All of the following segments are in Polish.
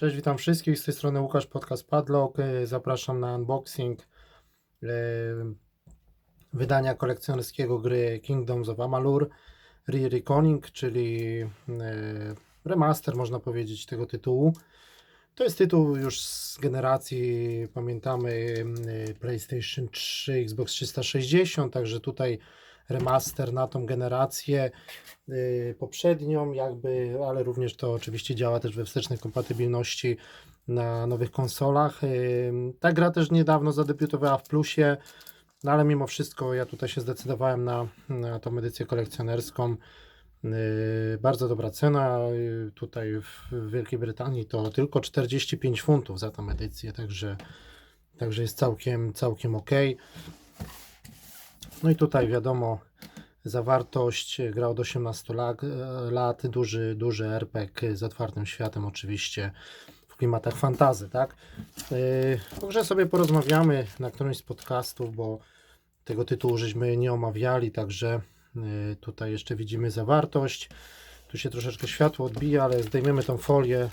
Cześć, witam wszystkich. Z tej strony Łukasz, podcast Padlock. E, Zapraszam na unboxing e, wydania kolekcjonerskiego gry Kingdoms of Amalur Re-Reconing, czyli e, remaster, można powiedzieć, tego tytułu. To jest tytuł już z generacji, pamiętamy, PlayStation 3, Xbox 360, także tutaj remaster na tą generację y, poprzednią, jakby, ale również to oczywiście działa też we wstecznej kompatybilności na nowych konsolach. Y, Ta gra też niedawno zadebiutowała w plusie, no ale mimo wszystko ja tutaj się zdecydowałem na, na tą edycję kolekcjonerską. Y, Bardzo dobra cena. Tutaj w Wielkiej Brytanii to tylko 45 funtów za tą edycję, także, także jest całkiem, całkiem ok. No i tutaj wiadomo, zawartość gra od 18 lat, lat duży, duży RPG z otwartym światem oczywiście w klimatach fantazy, tak? Yy, grze sobie porozmawiamy na którymś z podcastów, bo tego tytułu żeśmy nie omawiali, także tutaj jeszcze widzimy zawartość. Tu się troszeczkę światło odbija, ale zdejmiemy tą folię,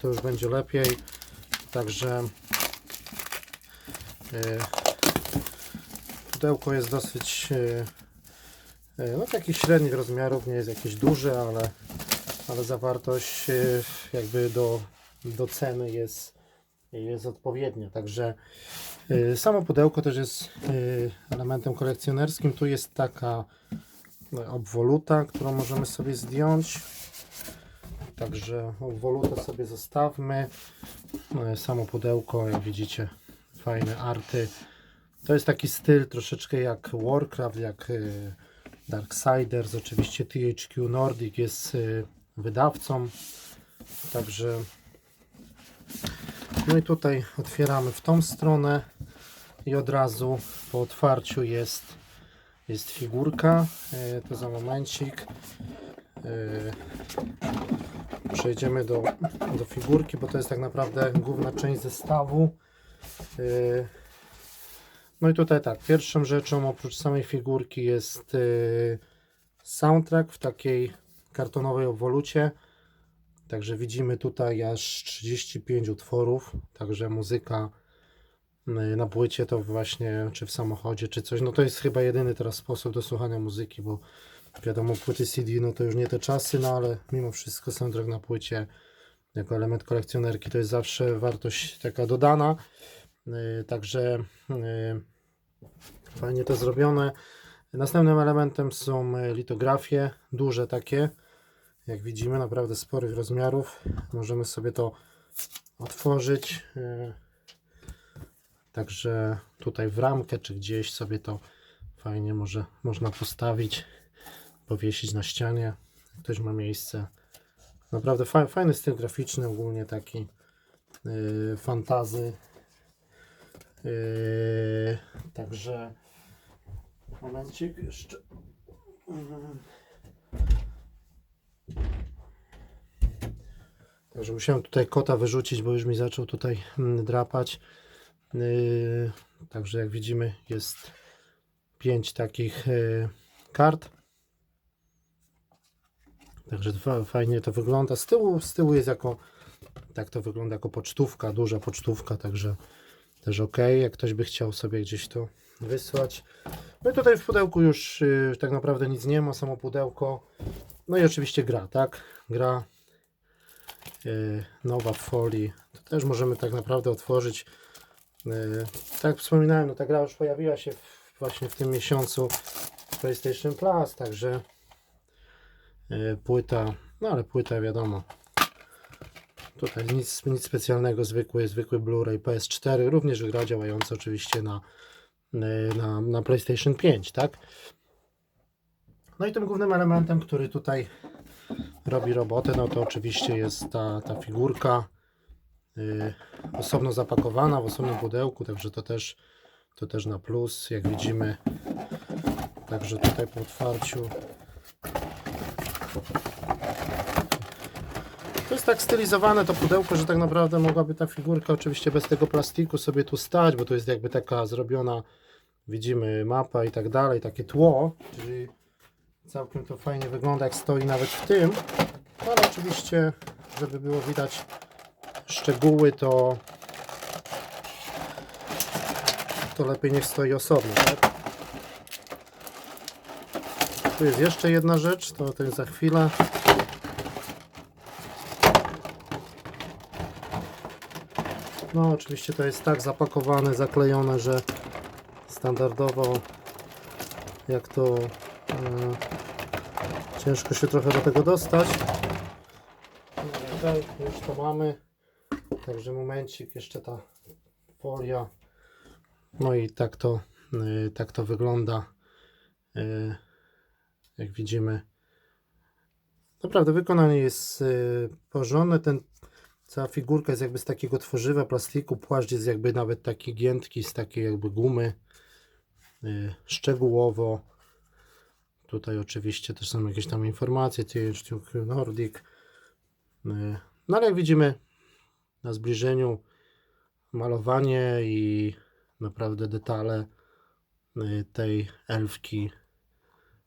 to już będzie lepiej. Także pudełko jest dosyć e, e, no takich średnich rozmiarów, nie jest jakieś duże, ale, ale zawartość e, jakby do, do ceny jest, jest odpowiednia. Także samo pudełko też jest elementem kolekcjonerskim. Tu jest taka obwoluta, którą możemy sobie zdjąć. Także obwolutę sobie zostawmy. Samo pudełko, jak widzicie, fajne arty. To jest taki styl troszeczkę jak Warcraft, jak y, Darksiders. Oczywiście THQ Nordic jest y, wydawcą. Także no i tutaj otwieramy w tą stronę i od razu po otwarciu jest, jest figurka. Y, To za momencik. Przejdziemy do, do figurki, bo to jest tak naprawdę główna część zestawu. No i tutaj tak, pierwszą rzeczą oprócz samej figurki jest y, soundtrack w takiej kartonowej obwolucie. Także widzimy tutaj aż 35 utworów, także muzyka y, na płycie to właśnie, czy w samochodzie, czy coś. No to jest chyba jedyny teraz sposób do słuchania muzyki, bo wiadomo, płyty CD no to już nie te czasy, no ale mimo wszystko soundtrack na płycie jako element kolekcjonerki to jest zawsze wartość taka dodana. Y, Także fajnie to zrobione. Następnym elementem są y, litografie, duże takie, jak widzimy, naprawdę sporych rozmiarów. Możemy sobie to otworzyć. y, Także tutaj w ramkę czy gdzieś sobie to fajnie może można postawić, powiesić na ścianie. Ktoś ma miejsce. Naprawdę fa- fajny styl graficzny, ogólnie taki yy, fantazy. Yy, także momencik jeszcze. Mhm. Także musiałem tutaj kota wyrzucić, bo już mi zaczął tutaj mm, drapać. Yy, także jak widzimy jest pięć takich yy, kart. Także fa- fajnie to wygląda. Z tyłu, z tyłu jest jako tak to wygląda jako pocztówka, duża pocztówka, także też ok, jak ktoś by chciał sobie gdzieś to wysłać. No i tutaj w pudełku już yy, tak naprawdę nic nie ma, samo pudełko. No i oczywiście gra, tak? Gra yy, nowa w folii. To też możemy tak naprawdę otworzyć. Yy, tak jak wspominałem, no ta gra już pojawiła się w, właśnie w tym miesiącu w PlayStation Plus, także yy, płyta, no ale płyta wiadomo, Tutaj nic, nic specjalnego, zwykły, zwykły Blu-ray PS4, również gra działająca oczywiście na, y, na, na PlayStation 5, tak? No i tym głównym elementem, który tutaj robi robotę, no to oczywiście jest ta, ta figurka y, osobno zapakowana w osobnym pudełku, także to też, to też na plus, jak widzimy. Także tutaj po otwarciu To jest tak stylizowane to pudełko, że tak naprawdę mogłaby ta figurka oczywiście bez tego plastiku sobie tu stać, bo to jest jakby taka zrobiona, widzimy mapa i tak dalej, takie tło, czyli całkiem to fajnie wygląda jak stoi nawet w tym, ale oczywiście, żeby było widać szczegóły to to lepiej niech stoi osobno, tak? Tu jest jeszcze jedna rzecz, to, to jest za chwilę. No, oczywiście to jest tak zapakowane, zaklejone, że standardowo jak to e, ciężko się trochę do tego dostać. Okej, już to mamy. Także momencik, jeszcze ta folia. No i tak to, y, tak to wygląda. Y, Jak widzimy. Naprawdę wykonanie jest y, porządne. Ten, cała figurka jest jakby z takiego tworzywa plastiku. Płaszcz jest jakby nawet taki giętki z takiej jakby gumy. Y, Szczegółowo. Tutaj oczywiście też są jakieś tam informacje. THQ Nordic. Y, No ale jak widzimy na zbliżeniu malowanie i naprawdę detale y, tej elfki,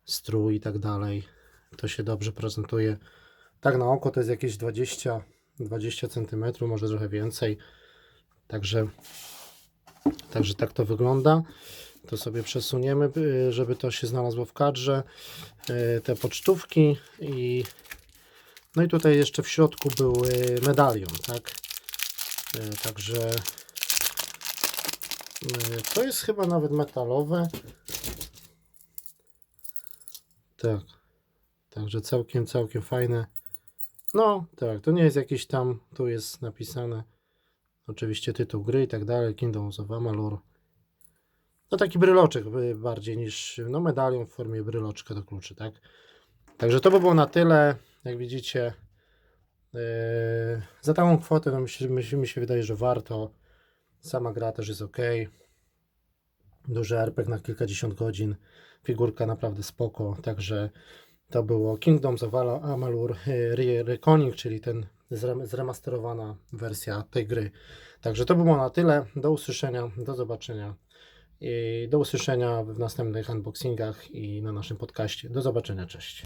strój i tak dalej. To się dobrze prezentuje. Tak na oko to jest jakieś 20, 20 cm, może trochę więcej. Także, także tak to wygląda. To sobie przesuniemy, y, żeby to się znalazło w kadrze. Y, Te pocztówki i no i tutaj jeszcze w środku był y, medalion, tak? Także to jest chyba nawet metalowe. Tak. Także całkiem, całkiem fajne. No, tak, to nie jest jakiś tam, tu jest napisane oczywiście tytuł gry i tak dalej, Kingdoms of Amalur. No taki bryloczek y, bardziej niż, no medalion w formie bryloczka do kluczy, tak? Także to by było na tyle, jak widzicie. Yy, za taką kwotę no myślę, myślę, mi się wydaje, że warto. Sama gra też jest ok. Duży RPG na kilkadziesiąt godzin. Figurka naprawdę spoko. Także to było Kingdoms of Amalur yy, Re- Reckoning, czyli ten zrem- zremasterowana wersja tej gry. Także to było na tyle. Do usłyszenia, do zobaczenia. I do usłyszenia w następnych unboxingach i na naszym podcaście. Do zobaczenia, cześć.